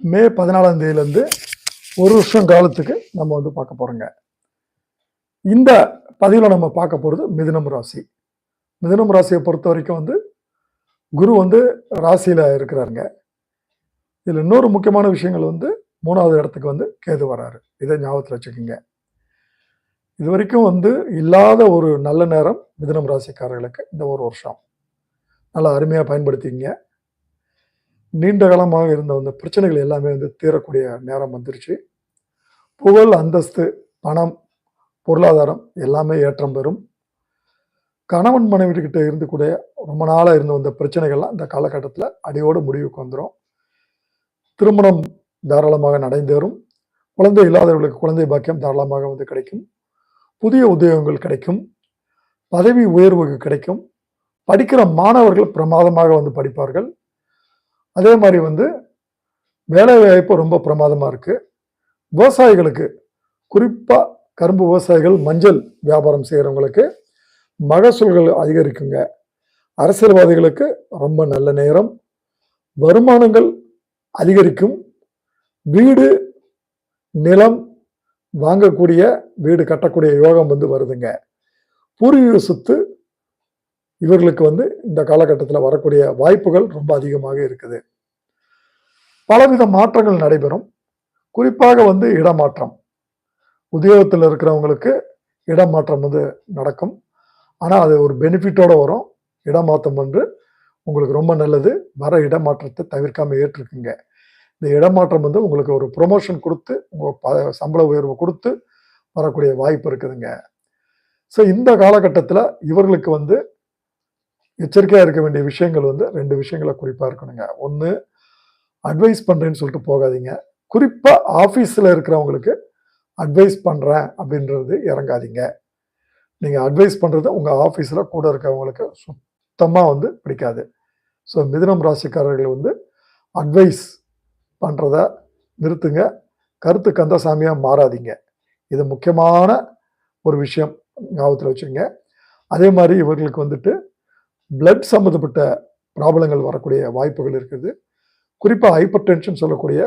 மே பதினாலாம் தேதியிலேருந்து ஒரு வருஷம் காலத்துக்கு நம்ம வந்து பார்க்க போகிறோங்க இந்த பதிவில் நம்ம பார்க்க போகிறது மிதுனம் ராசி. மிதுனம் ராசியை பொறுத்த வரைக்கும் வந்து குரு வந்து ராசியில் இருக்கிறாருங்க. இதில் இன்னொரு முக்கியமான விஷயங்கள் வந்து மூணாவது இடத்துக்கு வந்து கேது வராரு. இதை ஞாபகத்தில் வச்சுக்கோங்க. இது வரைக்கும் வந்து இல்லாத ஒரு நல்ல நேரம் மிதுனம் ராசிக்காரர்களுக்கு இந்த ஒரு வருஷம். நல்லா அருமையாக பயன்படுத்திக்கிங்க. நீண்ட காலமாக இருந்த அந்த பிரச்சனைகள் எல்லாமே வந்து தீரக்கூடிய நேரம் வந்துருச்சு. புகழ் அந்தஸ்து பணம் பொருளாதாரம் எல்லாமே ஏற்றம் பெறும். கணவன் மனைவிட்டுக்கிட்ட இருந்து கூட ரொம்ப நாளாக இருந்து வந்த பிரச்சனைகள்லாம் இந்த காலகட்டத்தில் அடியோடு முடிவுக்கு வந்துடும் திருமணம் தாராளமாக நடைந்தேறும். குழந்தை இல்லாதவர்களுக்கு குழந்தை பாக்கியம் தாராளமாக வந்து கிடைக்கும். புதிய உத்தியோகங்கள் கிடைக்கும். பதவி உயர்வு கிடைக்கும். படிக்கிற மாணவர்கள் பிரமாதமாக வந்து படிப்பார்கள். அதே மாதிரி வந்து வேலைவாய்ப்பு ரொம்ப பிரமாதமாக இருக்குது விவசாயிகளுக்கு குறிப்பாக கரும்பு விவசாயிகள் மஞ்சள் வியாபாரம் செய்கிறவங்களுக்கு மகசூல்கள் அதிகரிக்குங்க. அரசியல்வாதிகளுக்கு ரொம்ப நல்ல நேரம். வருமானங்கள் அதிகரிக்கும். வீடு நிலம் வாங்கக்கூடிய வீடு கட்டக்கூடிய யோகம் வந்து வருதுங்க. பூர்வீக சொத்து இவர்களுக்கு வந்து இந்த காலகட்டத்தில் வரக்கூடிய வாய்ப்புகள் ரொம்ப அதிகமாக இருக்குது. பலவித மாற்றங்கள் நடைபெறும். குறிப்பாக வந்து இடமாற்றம். உத்தியோகத்தில் இருக்கிறவங்களுக்கு இடமாற்றம் வந்து நடக்கும். ஆனால் அது ஒரு பெனிஃபிட்டோடு வரும். இடமாற்றம் வந்து உங்களுக்கு ரொம்ப நல்லது. வர இடமாற்றத்தை தவிர்க்காமல் ஏற்றுக்குங்க. இந்த இடமாற்றம் வந்து உங்களுக்கு ஒரு ப்ரொமோஷன் கொடுத்து உங்கள் ப சம்பள உயர்வு கொடுத்து வரக்கூடிய வாய்ப்பு இருக்குதுங்க. ஸோ இந்த காலகட்டத்தில் இவர்களுக்கு வந்து எச்சரிக்கையாக இருக்க வேண்டிய விஷயங்கள் வந்து ரெண்டு விஷயங்களை குறிப்பாக இருக்கணுங்க. ஒன்று அட்வைஸ் பண்ணுறேன்னு சொல்லிட்டு போகாதீங்க. குறிப்பாக ஆஃபீஸில் இருக்கிறவங்களுக்கு அட்வைஸ் பண்ணுறேன் அப்படின்றது இறங்காதீங்க. நீங்கள் அட்வைஸ் பண்ணுறது உங்கள் ஆஃபீஸில் கூட இருக்கிறவங்களுக்கு சுத்தமாக வந்து பிடிக்காது. ஸோ மிதுனம் ராசிக்காரர்கள் வந்து அட்வைஸ் பண்ணுறத நிறுத்துங்க. கருத்து கந்தசாமியாக மாறாதீங்க. இது முக்கியமான ஒரு விஷயம் ஞாபகத்தில் வச்சுங்க அதே மாதிரி இவர்களுக்கு வந்துட்டு பிளட் சம்மந்தப்பட்ட ப்ராப்ளங்கள் வரக்கூடிய வாய்ப்புகள் இருக்குது. குறிப்பாக ஹைப்பர் டென்ஷன் சொல்லக்கூடிய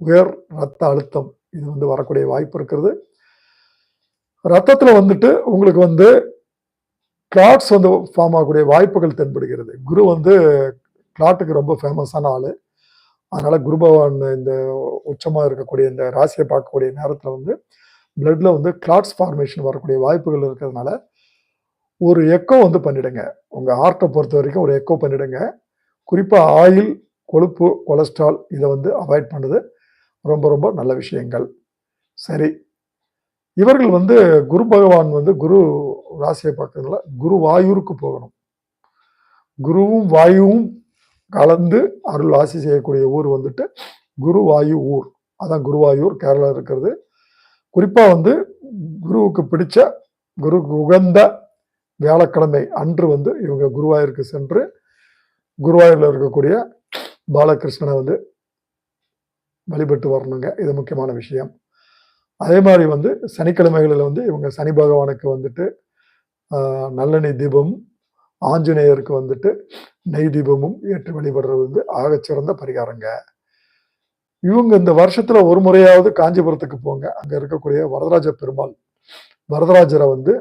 உயர் ரத்த அழுத்தம் இது வந்து வரக்கூடிய வாய்ப்பு இருக்கிறது ரத்தத்தில் வந்துட்டு உங்களுக்கு வந்து கிளாட்ஸ் வந்து ஃபார்ம் ஆகக்கூடிய வாய்ப்புகள் தென்படுகிறது. குரு வந்து கிளாட்டுக்கு ரொம்ப ஃபேமஸான ஆள். அதனால் குரு பகவான் இந்த உச்சமாக இருக்கக்கூடிய இந்த ராசியை பார்க்கக்கூடிய நேரத்தில் வந்து பிளட்டில் வந்து கிளாட்ஸ் ஃபார்மேஷன் வரக்கூடிய வாய்ப்புகள் இருக்கிறதுனால ஒரு எக்கோ வந்து பண்ணிடுங்க. உங்கள் ஆர்ட்டை பொறுத்த வரைக்கும் ஒரு எக்கோ பண்ணிடுங்க. குறிப்பாக ஆயில் கொழுப்பு கொலஸ்ட்ரால் இதை வந்து அவாய்ட் பண்ணுறது ரொம்ப ரொம்ப நல்ல விஷயங்கள். சரி. இவர்கள் வந்து குரு பகவான் வந்து குரு ராசியை பார்க்கறதுல குரு வாயூருக்கு போகணும். குருவும் வாயுவும் கலந்து அருள் ஆசி செய்யக்கூடிய ஊர் வந்துட்டு குருவாயு ஊர். அதான் குருவாயூர் கேரளா இருக்கிறது. குறிப்பாக வந்து குருவுக்கு பிடிச்ச குருக்கு உகந்த வியாழக்கிழமை அன்று வந்து இவங்க குருவாயூருக்கு சென்று குருவாயூரில் இருக்கக்கூடிய பாலகிருஷ்ணனை வந்து வழிபட்டு வரணுங்க. இது முக்கியமான விஷயம். அதே மாதிரி வந்து சனிக்கிழமைகளில் வந்து இவங்க சனி பகவானுக்கு வந்துட்டு நல்லெண்ணெய் தீபமும் ஆஞ்சநேயருக்கு வந்துட்டு நெய் தீபமும் ஏற்று வழிபடுறது வந்து ஆகச்சிறந்த பரிகாரங்க. இவங்க இந்த வருஷத்துல ஒரு முறையாவது காஞ்சிபுரத்துக்கு போங்க. அங்க இருக்கக்கூடிய வரதராஜ பெருமாள் வரதராஜரை வந்து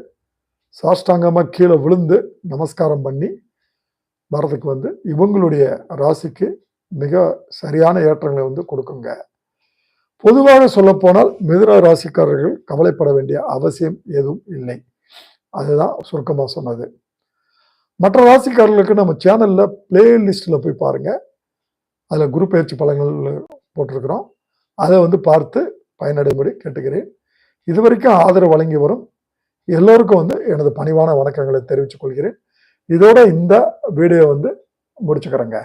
சாஷ்டாங்கமாக கீழே விழுந்து நமஸ்காரம் பண்ணி வரதுக்கு வந்து இவங்களுடைய ராசிக்கு மிக சரியான ஏற்றங்களை வந்து கொடுக்குங்க. பொதுவாக சொல்லப்போனால் மிதுன ராசிக்காரர்கள் கவலைப்பட வேண்டிய அவசியம் எதுவும் இல்லை. அதுதான் சுருக்கமாக சொன்னது. மற்ற ராசிக்காரர்களுக்கு நம்ம சேனலில் பிளேலிஸ்ட்ல போய் பாருங்கள் அதில் குரு பயிற்சி பலன்கள் போட்டிருக்கிறோம். அதை வந்து பார்த்து பயனடையும்படி கேட்டுக்கிறேன். இதுவரைக்கும் ஆதரவு வழங்கி வரும் எல்லோருக்கும் வந்து எனது பணிவான வணக்கங்களை தெரிவித்துக் கொள்கிறேன். இதோட இந்த வீடியோ வந்து முடிச்சுக்கிறேங்க.